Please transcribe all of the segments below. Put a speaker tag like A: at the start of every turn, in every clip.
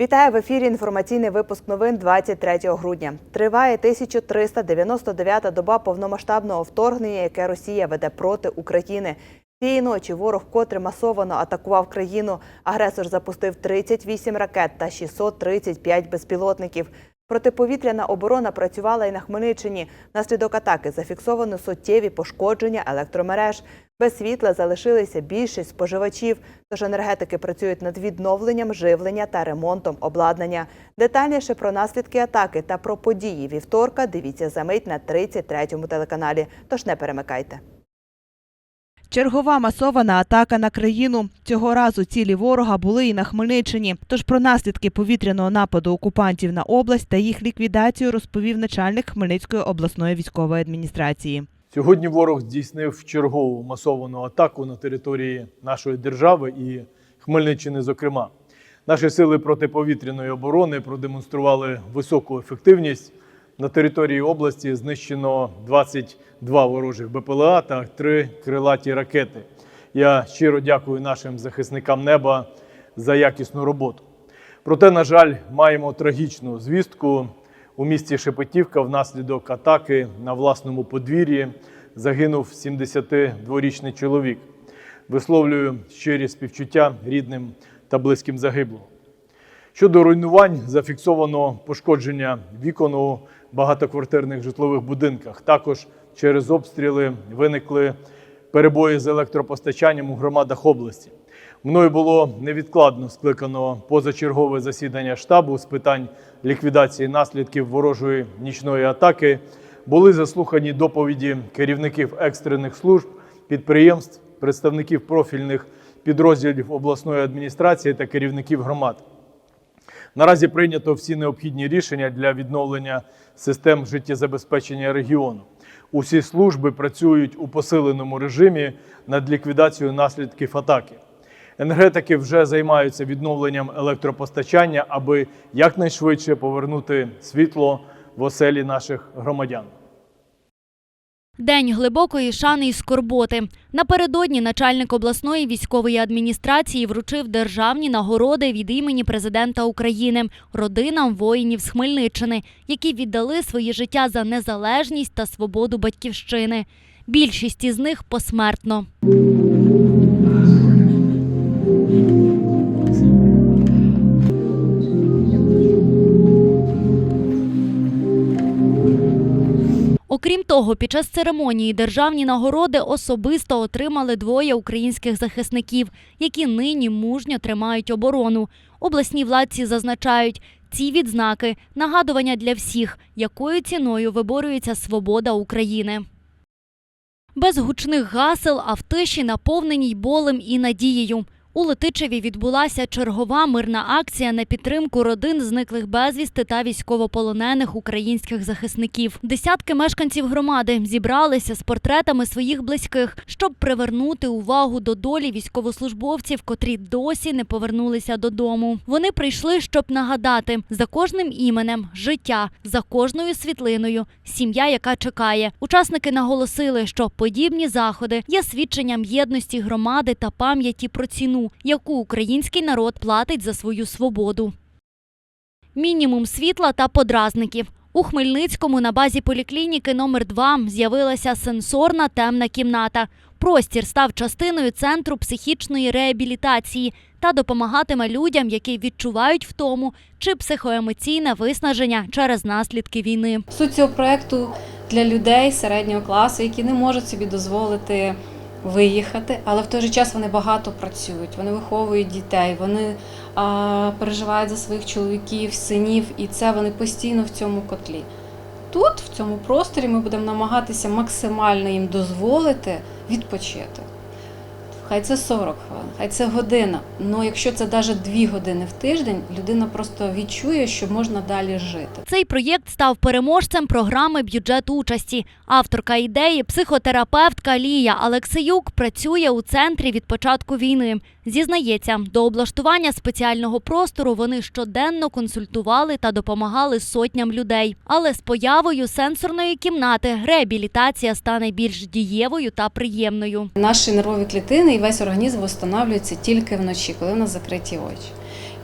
A: Вітаю в ефірі. Інформаційний випуск новин 23 грудня. Триває 1399-та доба повномасштабного вторгнення, яке Росія веде проти України. Цієї ночі ворог котре масовано атакував країну. Агресор запустив 38 ракет та 635 безпілотників. Протиповітряна оборона працювала і на Хмельниччині. Наслідок атаки зафіксовано суттєві пошкодження електромереж. Без світла залишилися більшість споживачів, тож енергетики працюють над відновленням живлення та ремонтом обладнання. Детальніше про наслідки атаки та про події вівторка дивіться за мить на 33-му телеканалі. Тож не перемикайте. Чергова масована атака на країну. Цього разу цілі ворога були і на Хмельниччині. Тож про наслідки повітряного нападу окупантів на область та їх ліквідацію розповів начальник Хмельницької обласної військової адміністрації.
B: Сьогодні ворог здійснив чергову масовану атаку на території нашої держави і Хмельниччини. Зокрема, наші сили протиповітряної оборони продемонстрували високу ефективність. На території області знищено 22 ворожих БПЛА та 3 крилаті ракети. Я щиро дякую нашим захисникам неба за якісну роботу. Проте, на жаль, маємо трагічну звістку. У місті Шепетівка внаслідок атаки на власному подвір'ї загинув 72-річний чоловік. Висловлюю щирі співчуття рідним та близьким загиблого. Щодо руйнувань, зафіксовано пошкодження вікон у багатоквартирних житлових будинках. Також через обстріли виникли перебої з електропостачанням у громадах області. Мною було невідкладно скликано позачергове засідання штабу з питань ліквідації наслідків ворожої нічної атаки. Були заслухані доповіді керівників екстрених служб, підприємств, представників профільних підрозділів обласної адміністрації та керівників громад. Наразі прийнято всі необхідні рішення для відновлення систем життєзабезпечення регіону. Усі служби працюють у посиленому режимі над ліквідацією наслідків атаки. Енергетики вже займаються відновленням електропостачання, аби якнайшвидше повернути світло в оселі наших громадян.
C: День глибокої шани і скорботи. Напередодні начальник обласної військової адміністрації вручив державні нагороди від імені президента України родинам воїнів з Хмельниччини, які віддали своє життя за незалежність та свободу батьківщини. Більшість із них посмертно. Окрім того, під час церемонії державні нагороди особисто отримали двоє українських захисників, які нині мужньо тримають оборону. Обласні владці зазначають, ці відзнаки нагадування для всіх, якою ціною виборюється свобода України. Без гучних гасел, а в тиші наповненій болем і надією. У Летичеві відбулася чергова мирна акція на підтримку родин зниклих безвісти та військовополонених українських захисників. Десятки мешканців громади зібралися з портретами своїх близьких, щоб привернути увагу до долі військовослужбовців, котрі досі не повернулися додому. Вони прийшли, щоб нагадати за кожним іменем життя, за кожною світлиною, сім'я, яка чекає. Учасники наголосили, що подібні заходи є свідченням єдності громади та пам'яті про ціну, яку український народ платить за свою свободу. Мінімум світла та подразників. У Хмельницькому на базі поліклініки номер 2 з'явилася сенсорна темна кімната. Простір став частиною центру психічної реабілітації та допомагатиме людям, які відчувають втому чи психоемоційне виснаження через наслідки війни.
D: Суть цього проекту для людей середнього класу, які не можуть собі дозволити виїхати, але в той же час вони багато працюють, вони виховують дітей, вони а, переживають за своїх чоловіків, синів, і це вони постійно в цьому котлі. Тут, в цьому просторі, ми будемо намагатися максимально їм дозволити відпочити. Хай це 40 хвилин, хай це година. Ну якщо це навіть 2 години в тиждень, людина просто відчує, що можна далі жити.
C: Цей проєкт став переможцем програми бюджет участі. Авторка ідеї, психотерапевтка Лія Алексеюк працює у центрі від початку війни. Зізнається, до облаштування спеціального простору вони щоденно консультували та допомагали сотням людей. Але з появою сенсорної кімнати реабілітація стане більш дієвою та приємною.
D: Наші нервові клітини і весь організм встановлюється тільки вночі, коли в нас закриті очі.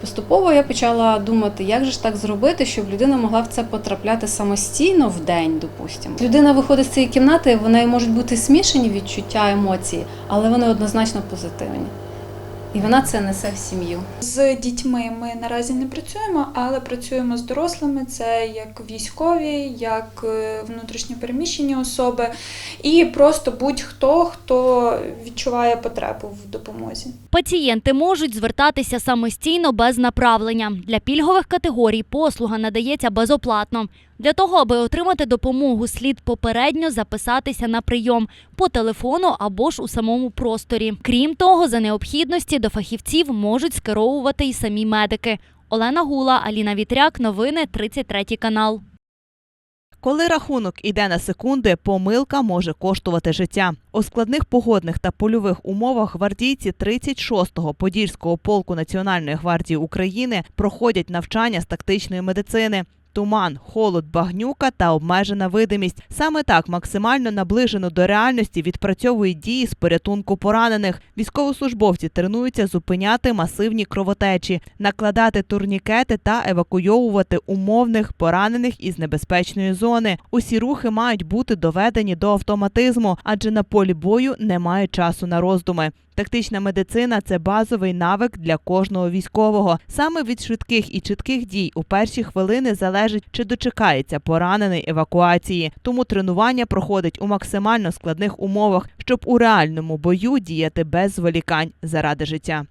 D: Поступово я почала думати, як же ж так зробити, щоб людина могла в це потрапляти самостійно в день, допустимо. Людина виходить з цієї кімнати, в неї можуть бути смішані відчуття, емоції, але вони однозначно позитивні. І вона це несе в сім'ю.
E: З дітьми ми наразі не працюємо, але працюємо з дорослими. Це як військові, як е, внутрішньо переміщені особи, і просто будь-хто, хто відчуває потребу в допомозі.
C: Пацієнти можуть звертатися самостійно без направлення. Для пільгових категорій послуга надається безоплатно. Для того, аби отримати допомогу, слід попередньо записатися на прийом по телефону або ж у самому просторі. Крім того, за необхідності до фахівців можуть скеровувати й самі медики. Олена Гула, Аліна Вітряк, новини 33 канал.
A: Коли рахунок іде на секунди, помилка може коштувати життя. У складних погодних та польових умовах гвардійці 36-го Подільського полку Національної гвардії України проходять навчання з тактичної медицини. Туман, холод, багнюка та обмежена видимість. Саме так максимально наближено до реальності відпрацьовують дії з порятунку поранених. Військовослужбовці тренуються зупиняти масивні кровотечі, накладати турнікети та евакуйовувати умовних поранених із небезпечної зони. Усі рухи мають бути доведені до автоматизму, адже на полі бою немає часу на роздуми. Тактична медицина це базовий навик для кожного військового. Саме від швидких і чітких дій у перші хвилини залежить, чи дочекається поранений евакуації. Тому тренування проходить у максимально складних умовах, щоб у реальному бою діяти без зволікань заради життя.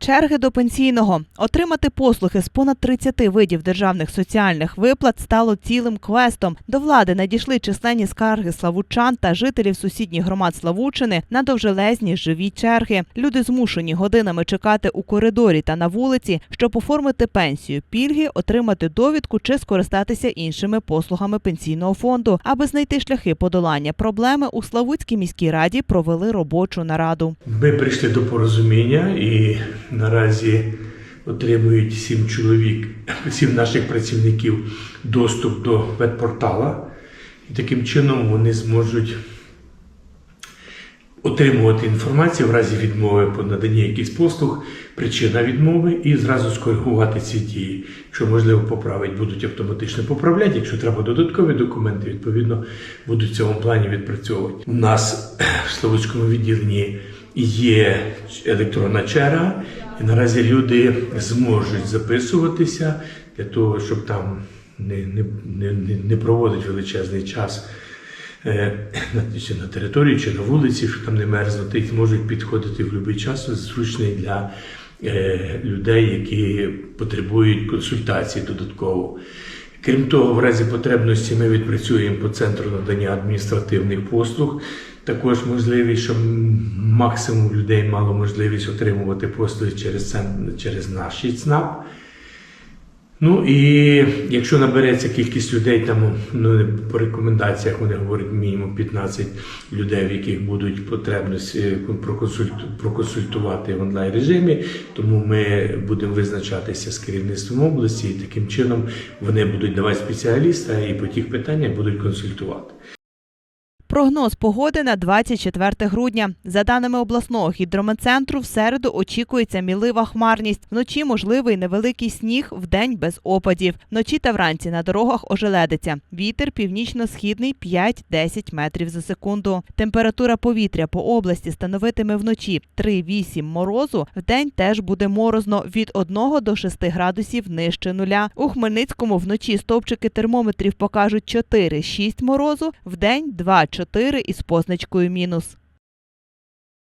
A: Черги до пенсійного отримати послуги з понад 30 видів державних соціальних виплат стало цілим квестом. До влади надійшли численні скарги славучан та жителів сусідніх громад Славучини на довжелезні живі черги. Люди змушені годинами чекати у коридорі та на вулиці, щоб оформити пенсію, пільги, отримати довідку чи скористатися іншими послугами пенсійного фонду. Аби знайти шляхи подолання проблеми, у Славутській міській раді провели робочу нараду.
F: Ми прийшли до порозуміння і наразі отримують сім чоловік, сім наших працівників доступ до веб-портала. І таким чином вони зможуть отримувати інформацію в разі відмови по наданні якихось послуг, причина відмови і зразу скоригувати ці дії. Якщо можливо поправити, будуть автоматично поправляти. Якщо треба додаткові документи, відповідно будуть в цьому плані відпрацьовувати. У нас в Славутському відділенні є електронна черга, і наразі люди зможуть записуватися для того, щоб там не, не, не, не- проводити величезний час е, чи на території, чи на вулиці, щоб там не мерзнути, і можуть підходити в будь-який час, зручний для е, людей, які потребують консультації додатково. Крім того, в разі потребності ми відпрацюємо по центру надання адміністративних послуг. Також можливість, щоб максимум людей мало можливість отримувати послуги через, через наш ЦНАП. Ну і якщо набереться кількість людей, там ну, по рекомендаціях вони говорять мінімум 15 людей, в яких будуть потребності проконсультувати в онлайн режимі, тому ми будемо визначатися з керівництвом області, і таким чином вони будуть давати спеціаліста і по тих питаннях будуть консультувати.
A: Прогноз погоди на 24 грудня. За даними обласного гідрометцентру, в середу очікується мілива хмарність. Вночі можливий невеликий сніг, вдень без опадів. Вночі та вранці на дорогах ожеледиться. Вітер північно-східний 5-10 метрів за секунду. Температура повітря по області становитиме вночі 3-8 морозу. Вдень теж буде морозно від 1 до 6 градусів нижче нуля. У Хмельницькому вночі стовпчики термометрів покажуть 4-6 морозу, вдень 2-4 із позначкою мінус.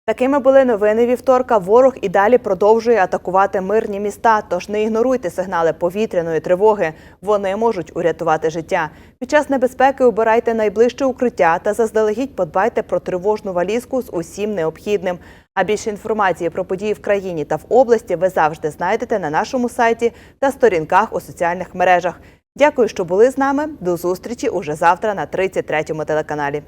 A: Такими були новини вівторка. Ворог і далі продовжує атакувати мирні міста. Тож не ігноруйте сигнали повітряної тривоги. Вони можуть урятувати життя. Під час небезпеки обирайте найближче укриття та заздалегідь подбайте про тривожну валізку з усім необхідним. А більше інформації про події в країні та в області ви завжди знайдете на нашому сайті та сторінках у соціальних мережах. Дякую, що були з нами. До зустрічі уже завтра на 33-му телеканалі.